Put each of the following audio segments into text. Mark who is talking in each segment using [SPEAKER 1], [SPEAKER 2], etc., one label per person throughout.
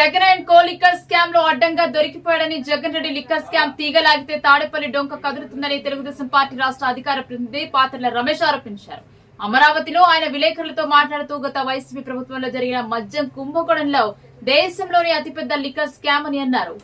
[SPEAKER 1] Jagan and co liquor స్కామ్లో అడ్డంగా దొరికిపోయాడని జగన్ రెడ్డి లిక్కర్ స్కామ్ తీగలాగితే తాడేపల్లి డొంక కదులుతుందని తెలుగుదేశం పార్టీ రాష్ట్ర అధికార ప్రతినిధి పాత్రల రమేష్ ఆరోపించారు. అమరావతిలో ఆయన విలేకరులతో మాట్లాడుతూ గత వైసీపీ ప్రభుత్వంలో జరిగిన మద్యం కుంభకోణంలో దేశంలోని అతిపెద్ద లిక్కర్ స్కామ్ అని అన్నారు.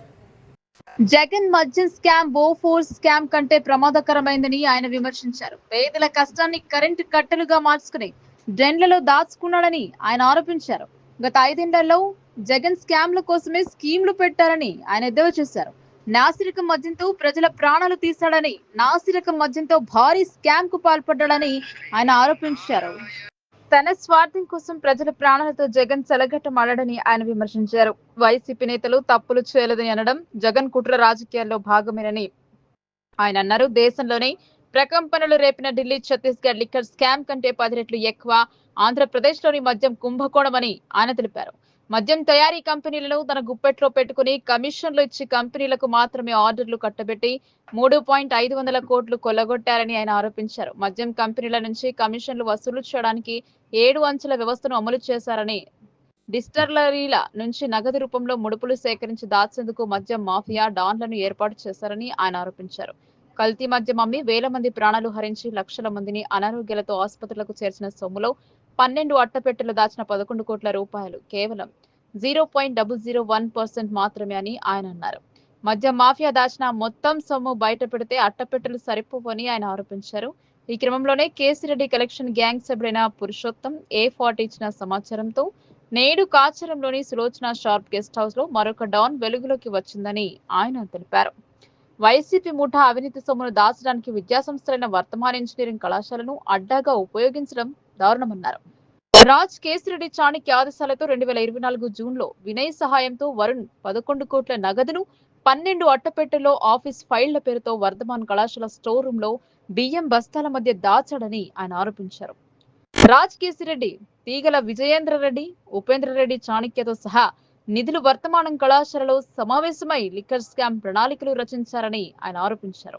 [SPEAKER 1] జగన్ మద్యం స్కామ్ బోఫోర్స్ స్కామ్ కంటే ప్రమాదకరమైందని ఆయన విమర్శించారు. పేదల కష్టాన్ని కరెంటు కట్టలుగా మార్చుకుని డ్రెన్లలో దాచుకున్నాడని ఆయన ఆరోపించారు. గత ఐదేళ్ళలో జగన్ స్కామ్ల కోసమే స్కీమ్లు పెట్టారని ఆయన ఎద్దేవా చేశారు. నాసిరకం మద్యంతో ప్రజల ప్రాణాలు తీశాడని నాసిరకం మద్యంతో భారీ స్కామ్కు పాల్పడ్డాడని ఆయన ఆరోపించారు. తన స్వార్థం కోసం ప్రజల ప్రాణాలతో జగన్ చెలగట్టమాడని ఆయన విమర్శించారు. వైసీపీ నేతలు తప్పులు చేయలేదని అనడం జగన్ కుట్ర రాజకీయాల్లో భాగమేనని ఆయన అన్నారు. దేశంలోనే ప్రకంపనలు రేపిన ఢిల్లీ ఛత్తీస్గఢ్ లిక్కర్ స్కామ్ కంటే పది రెట్లు ఎక్కువ ఆంధ్రప్రదేశ్లోని మద్యం కుంభకోణమని ఆయన తెలిపారు. మద్యం తయారీ కంపెనీలను తన గుప్పెట్లో పెట్టుకుని కమిషన్లు ఇచ్చి కంపెనీలకు మాత్రమే ఆర్డర్లు కట్టబెట్టి మూడు పాయింట్ ఐదు వందల కోట్లు కొల్లగొట్టారని ఆయన ఆరోపించారు. మద్యం కంపెనీల నుంచి కమిషన్లు వసూలు చేయడానికి ఏడు అంచెల వ్యవస్థను అమలు చేశారని డిస్టర్లరీల నుంచి నగదు రూపంలో ముడుపులు సేకరించి దాచేందుకు మద్యం మాఫియా డాన్లను ఏర్పాటు చేశారని ఆయన ఆరోపించారు. కల్తీ మద్యం అమ్మి వేల మంది ప్రాణాలు హరించి లక్షల మందిని అనారోగ్యాలతో ఆసుపత్రులకు చేర్చిన సొమ్ములో పన్నెండు అట్టపెట్టెలు దాచిన పదకొండు కోట్ల రూపాయలు కేవలం zero point double zero one percent మాత్రమే అని ఆయన అన్నారు. మద్యం మాఫియా దాచిన మొత్తం సొమ్ము బయట పెడితే అట్టపెట్టెలు సరిపోవని ఆయన ఆరోపించారు. ఈ క్రమంలోనే కేసిరెడ్డి కలెక్షన్ గ్యాంగ్ సభ్యుడైన పురుషోత్తం ఏ ఫార్టీ ఇచ్చిన సమాచారంతో నేడు కాచరంలోని సులోచన షార్ప్ గెస్ట్ హౌస్లో మరొక డాన్ వెలుగులోకి వచ్చిందని ఆయన తెలిపారు. వైసీపీ ముఠా అవినీతి సొమ్మును దాచడానికి విద్యాసంస్థలైన వర్తమాన ఇంజనీరింగ్ కళాశాలను అడ్డాగా ఉపయోగించడం దారుణమన్నారు. రాజ్ కేసిరెడ్డి చాణక్య ఆదేశాలతో రెండు వేల ఇరవై నాలుగు జూన్లో వినయ్ సహాయంతో వరుణ్ పదకొండు కోట్ల నగదును పన్నెండు అట్టపెట్టెలో ఆఫీస్ ఫైళ్ళ పేరుతో వర్ధమాన్ కళాశాల స్టోర్ రూమ్లో బియ్యం బస్తాల మధ్య దాచాడని ఆయన ఆరోపించారు. రాజ్ కేసిరెడ్డి తీగల విజయేంద్ర రెడ్డి ఉపేంద్ర రెడ్డి చాణక్యతో సహా నిధులు వర్తమానం కళాశాలలో సమావేశమై లిక్కర్ స్కామ్ ప్రణాళికలు రచించారని ఆయన ఆరోపించారు.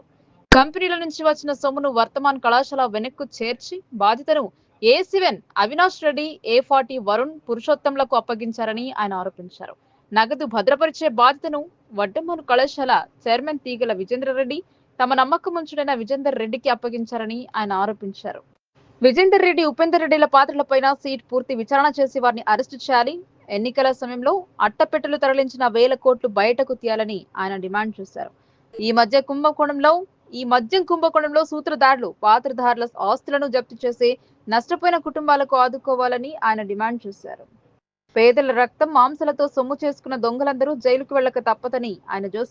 [SPEAKER 1] కంపెనీల నుంచి వచ్చిన సొమ్మును వర్తమాన్ కళాశాల వెనక్కు చేర్చి బాధితను A seven Avinash Reddy A forty Varun పురుషోత్తంలకు అప్పగించారని ఆయన ఆరోపించారు. నగదు భద్రపరిచే బాధ్యతను వడ్డమ్మను కళాశాల చైర్మన్ తీగల విజేందర్ రెడ్డి తమ నమ్మకం ఉంచుడైన విజేందర్ రెడ్డికి అప్పగించారని ఆయన ఆరోపించారు. విజేందర్ రెడ్డి ఉపేందర్ రెడ్డిల పాత్రలపైన సీట్ పూర్తి విచారణ చేసి వారిని అరెస్టు చేయాలి. ఎన్నికల సమయంలో అట్టపెట్టెలు తరలించిన వేల కోట్లు బయటకు తీయాలని ఆయన డిమాండ్ చేశారు. ఈ మధ్య కుంభకోణంలో ఈ మద్యం కుంభకోణంలో సూత్రధారులు పాత్రధారుల ఆస్తులను జప్తు చేసి నష్టపోయిన కుటుంబాలకు ఆదుకోవాలని ఆయన డిమాండ్ చేశారు. పేదల రక్తం మాంసాలతో సొమ్ము చేసుకున్న దొంగలందరూ జైలుకు వెళ్ళక తప్పదని ఆయన జోస్